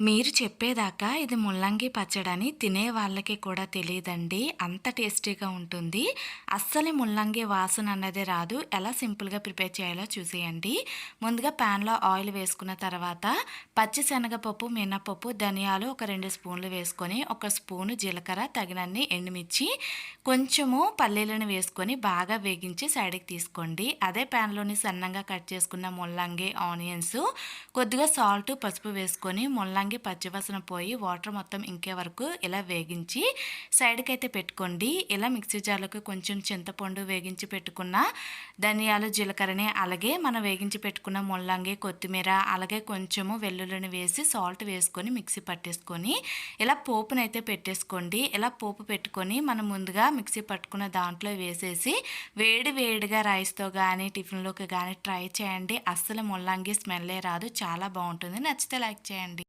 మీరు చెప్పేదాకా ఇది ముల్లంగి పచ్చడని తినే వాళ్ళకి కూడా తెలియదండి. అంత టేస్టీగా ఉంటుంది. అస్సలు ముల్లంగి వాసన అన్నది రాదు. ఎలా సింపుల్గా ప్రిపేర్ చేయాలో చూసేయండి. ముందుగా ప్యాన్లో ఆయిల్ వేసుకున్న తర్వాత పచ్చి శనగపప్పు మినపప్పు ధనియాలు ఒక రెండు స్పూన్లు వేసుకొని ఒక స్పూను జీలకర్ర తగినన్ని ఎండుమిర్చి కొంచెము పల్లీలను వేసుకొని బాగా వేగించి సైడ్కి తీసుకోండి. అదే ప్యాన్లోని సన్నంగా కట్ చేసుకున్న ముల్లంగి ఆనియన్స్ కొద్దిగా సాల్ట్ పసుపు వేసుకొని ముల్లంగి ముల్లంగి పచ్చివాసన పోయి వాటర్ మొత్తం ఇంకే వరకు ఇలా వేగించి సైడ్కి అయితే పెట్టుకోండి. ఇలా మిక్సీ జార్లకు కొంచెం చింతపండు వేగించి పెట్టుకున్న ధనియాలు జీలకర్రని అలాగే మనం వేగించి పెట్టుకున్న ముల్లంగి కొత్తిమీర అలాగే కొంచెము వెల్లుల్లిని వేసి సాల్ట్ వేసుకొని మిక్సీ పట్టేసుకొని ఇలా పోపునైతే పెట్టేసుకోండి. ఇలా పోపు పెట్టుకొని మనం ముందుగా మిక్సీ పట్టుకున్న దాంట్లో వేసేసి వేడి వేడిగా రైస్తో కానీ టిఫిన్లోకి కానీ ట్రై చేయండి. అస్సలు ముల్లంగి స్మెల్లే రాదు. చాలా బాగుంటుంది. నచ్చితే లైక్ చేయండి.